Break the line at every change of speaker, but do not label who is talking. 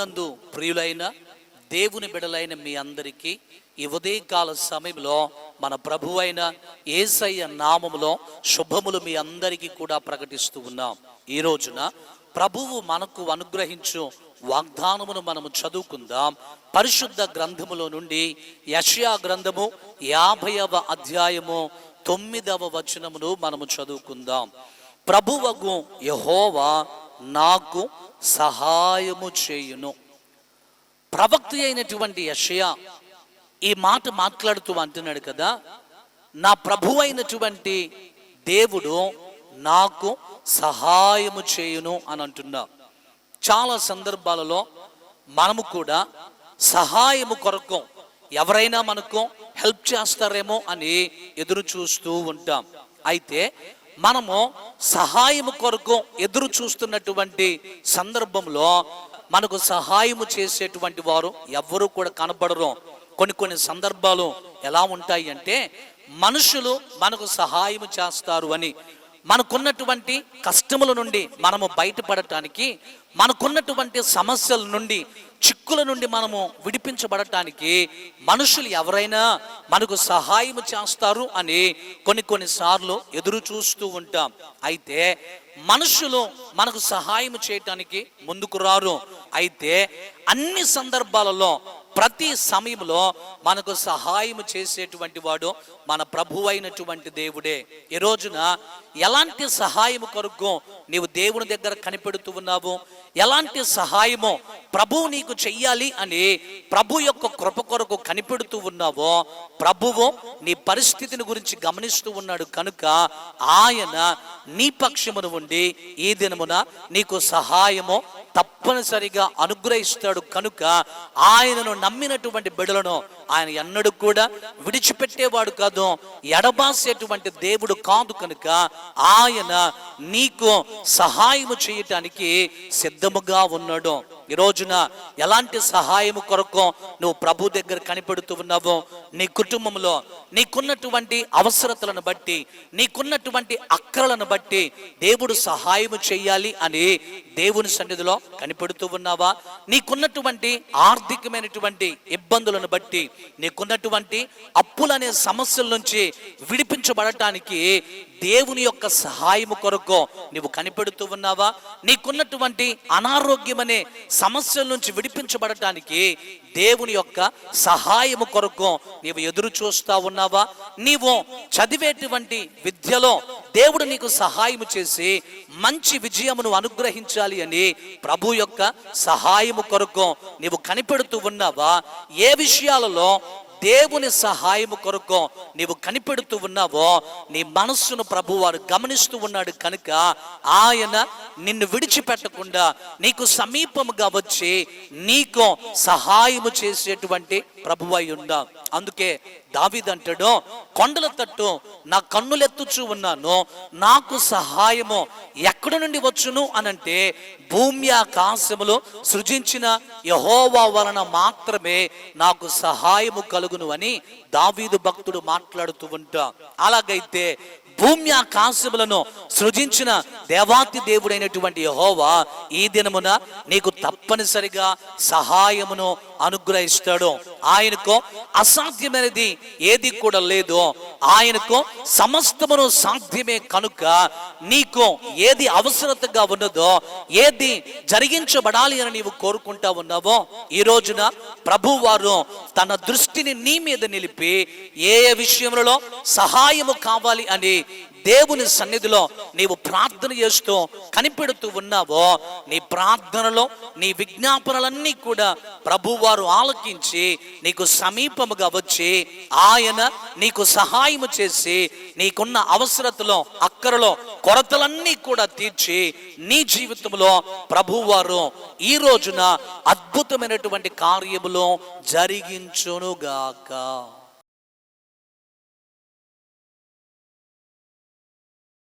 ప్రభునందు ప్రియులైన దేవుని బిడలైన మీ అందరికీ ఈ ఉదయకాల సమయంలో మన ప్రభు అయిన ఏసయ్య నామములో శుభములు మీ అందరికీ కూడా ప్రకటిస్తూ ఉన్నాం. ఈ రోజున ప్రభువు మనకు అనుగ్రహించు వాగ్దానమును మనము చదువుకుందాం. పరిశుద్ధ గ్రంథములో నుండి యషయా గ్రంథము యాభైవ అధ్యాయము తొమ్మిదవ వచనమును మనము చదువుకుందాం. ప్రభువగు యహోవా నాకు సహాయము చేయును. ప్రవక్త అయినటువంటి యషయా ఈ మాట మాట్లాడుతూ అంటున్నాడు కదా నా ప్రభు అయినటువంటి దేవుడు నాకు సహాయము చేయును అని అంటున్నా. చాలా సందర్భాలలో మనము కూడా సహాయము కొరకు ఎవరైనా మనకు హెల్ప్ చేస్తారేమో అని ఎదురు చూస్తూ ఉంటాం. అయితే మనము సహాయము కొరకు ఎదురు చూస్తున్నటువంటి సందర్భంలో మనకు సహాయము చేసేటువంటి వారు ఎవ్వరూ కూడా కనబడరు. కొన్ని కొన్ని సందర్భాలు ఎలా ఉంటాయి అంటే మనుషులు మనకు సహాయం చేస్తారు అని మనకున్నటువంటి కష్టముల నుండి మనము బయటపడటానికి మనకున్నటువంటి సమస్యల నుండి చిక్కుల నుండి మనము విడిపించబడటానికి మనుషులు ఎవరైనా మనకు సహాయం చేస్తారు అని కొన్ని కొన్ని సార్లు ఎదురు చూస్తూ ఉంటాం. అయితే మనుషులు మనకు సహాయం చేయటానికి ముందుకు రారు. అయితే అన్ని సందర్భాలలో ప్రతి సమయంలో మనకు సహాయం చేసేటువంటి వాడు మన ప్రభు అయినటువంటి దేవుడే. ఈ రోజున ఎలాంటి సహాయం కొరకు నీవు దేవుని దగ్గర కనిపెడుతూ ఉన్నావు? ఎలాంటి సహాయమో ప్రభు నీకు చెయ్యాలి అని ప్రభు యొక్క కృప కొరకు కనిపెడుతూ ఉన్నావో ప్రభువు నీ పరిస్థితిని గురించి గమనిస్తూ ఉన్నాడు కనుక ఆయన నీ పక్షమును ఉండి ఈ దినమున నీకు సహాయము తప్పనిసరిగా అనుగ్రహిస్తాడు కనుక ఆయనను నమ్మినటువంటి బిడలను ఆయన ఎన్నడూ కూడా విడిచిపెట్టేవాడు కాదు ఎడబాసేటువంటి దేవుడు కాదు కనుక ఆయన నీకు సహాయము చేయటానికి సిద్ధముగా ఉన్నాడు. ఈ రోజున ఎలాంటి సహాయము కొరకు నువ్వు ప్రభు దగ్గర కనిపెడుతూ ఉన్నావో నీ కుటుంబంలో నీకున్నటువంటి అవసరతలను బట్టి నీకున్నటువంటి అక్రలను బట్టి దేవుడు సహాయం చేయాలి అని దేవుని సన్నిధిలో కనిపెడుతూ ఉన్నావా? నీకున్నటువంటి ఆర్థికమైనటువంటి ఇబ్బందులను బట్టి నీకున్నటువంటి అప్పులనే సమస్యల నుంచి విడిపించబడటానికి దేవుని యొక్క సహాయము కొరకు నువ్వు కనిపెడుతూ ఉన్నావా? నీకున్నటువంటి అనారోగ్యమనే సమస్యల నుంచి విడిపించబడటానికి దేవుని యొక్క సహాయము కొరకు నీవు ఎదురు చూస్తా ఉన్నావా? నీవు చదివేటువంటి విద్యలో దేవుడు నీకు సహాయము చేసి మంచి విజయమును అనుగ్రహించాలి అని ప్రభు యొక్క సహాయము కొరకు నీవు కనిపెడుతూ ఉన్నావా? ఏ విషయాలలో దేవుని సహాయము కొరకు నీవు కనిపెడుతూ ఉన్నావో నీ మనస్సును ప్రభు వారు గమనిస్తూ ఉన్నాడు కనుక ఆయన నిన్ను విడిచిపెట్టకుండా నీకు సమీపముగా వచ్చి నీకు సహాయము చేసేటువంటి ప్రభువై ఉండా అందుకే దావిదంటాడు కొండల తట్టు నా కన్నులెత్తుచూ ఉన్నాను నాకు సహాయము ఎక్కడి నుండి వచ్చును? అనంటే భూమి ఆకాశములు సృజించిన యహోవా వలన మాత్రమే నాకు సహాయము కలుగును అని దావీదు భక్తుడు మాట్లాడుతూ ఉంటా. అలాగైతే భూమి ఆకాశములను సృజించిన దేవాతి దేవుడైనటువంటి యహోవా ఈ దినమున నీకు తప్పనిసరిగా సహాయమును అనుగ్రహిస్తాడు. ఆయనకు అసాధ్యమైనది ఏది కూడా లేదు. ఆయనకు సమస్తమును సాధ్యమే కనుక నీకు ఏది అవసరతగా ఉన్నదో ఏది జరిగించబడాలి అని నీవు కోరుకుంటా ఉన్నావో ఈ రోజున ప్రభు వారు తన దృష్టిని నీ మీద నిలిపి ఏ ఏ విషయంలో సహాయము కావాలి అని దేవుని సన్నిధిలో నీవు ప్రార్థన చేస్తూ కనిపెడుతూ ఉన్నావో నీ ప్రార్థనలో నీ విజ్ఞాపనలన్నీ కూడా ప్రభువారు ఆలకించి నీకు సమీపముగా వచ్చి ఆయన నీకు సహాయము చేసి నీకున్న అవసరతలో అక్కరలో కొరతలన్నీ కూడా తీర్చి నీ జీవితంలో ప్రభువారు ఈ రోజున అద్భుతమైనటువంటి కార్యములో జరిగించునుగాక.